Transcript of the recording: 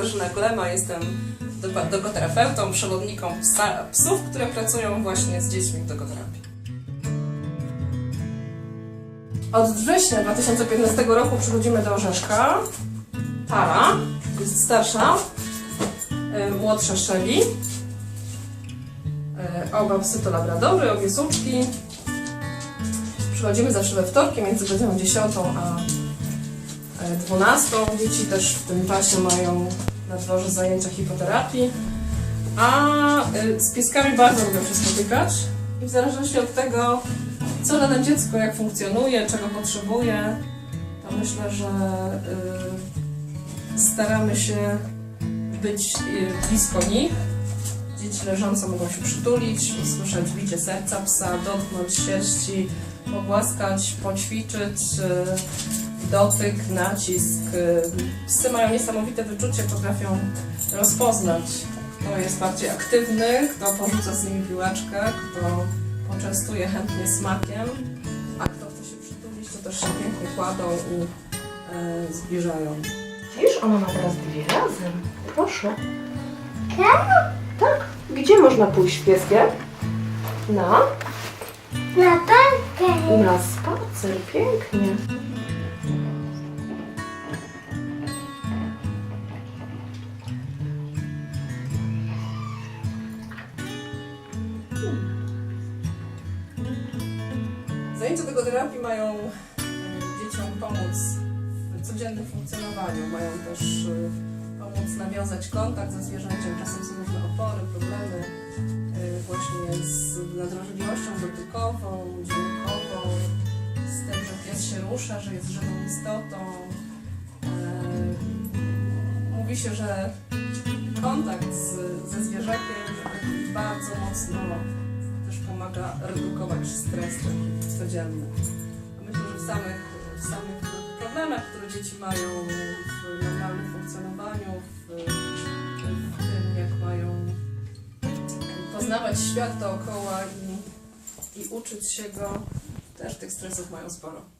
Katarzyna Glema, jestem do- dogoterapeutą, przewodniką psów, które pracują właśnie z dziećmi w dogoterapii. Od września 2015 roku przychodzimy do Orzeszka. Para jest starsza, y, młodsza Shelly. Y, Oba psy to labradory, obie suczki. Przychodzimy zawsze we wtorki między godziną 10 a e, 12. Dzieci też w tym czasie mają na dworze zajęcia hipoterapii. A y, z pieskami bardzo lubią się spotykać. I w zależności od tego, co dane dziecko, jak funkcjonuje, czego potrzebuje, to myślę, że y, staramy się być y, blisko nich. Dzieci leżące mogą się przytulić, usłyszeć bicie serca psa, dotknąć sierści, pogłaskać, poćwiczyć. Dotyk, nacisk. Psy mają niesamowite wyczucie, potrafią rozpoznać, kto jest bardziej aktywny, kto porzuca z nimi piłeczkę, kto poczęstuje chętnie smakiem, a kto chce się przytulić, to też się pięknie kładą i e, zbliżają. Widzisz, ona ma teraz dwie razem. Proszę. Tak. Gdzie można pójść z pieskiem? Na? Na parkę. Na spacer. Pięknie. Zajęcia dogoterapii mają e, dzieciom pomóc w codziennym funkcjonowaniu, mają też e, pomóc nawiązać kontakt ze zwierzęciem. Czasem są różne opory, problemy e, właśnie z nadwrażliwością dotykową, dźwiękową, z tym, że pies się rusza, że jest żywą istotą. Mówi się, że kontakt z, ze zwierzakiem bardzo mocno też pomaga redukować stres taki codzienny. Myślę, że w samych, w samych problemach, które dzieci mają w normalnym funkcjonowaniu, w, w tym jak mają poznawać świat dookoła i, i uczyć się go, też tych stresów mają sporo.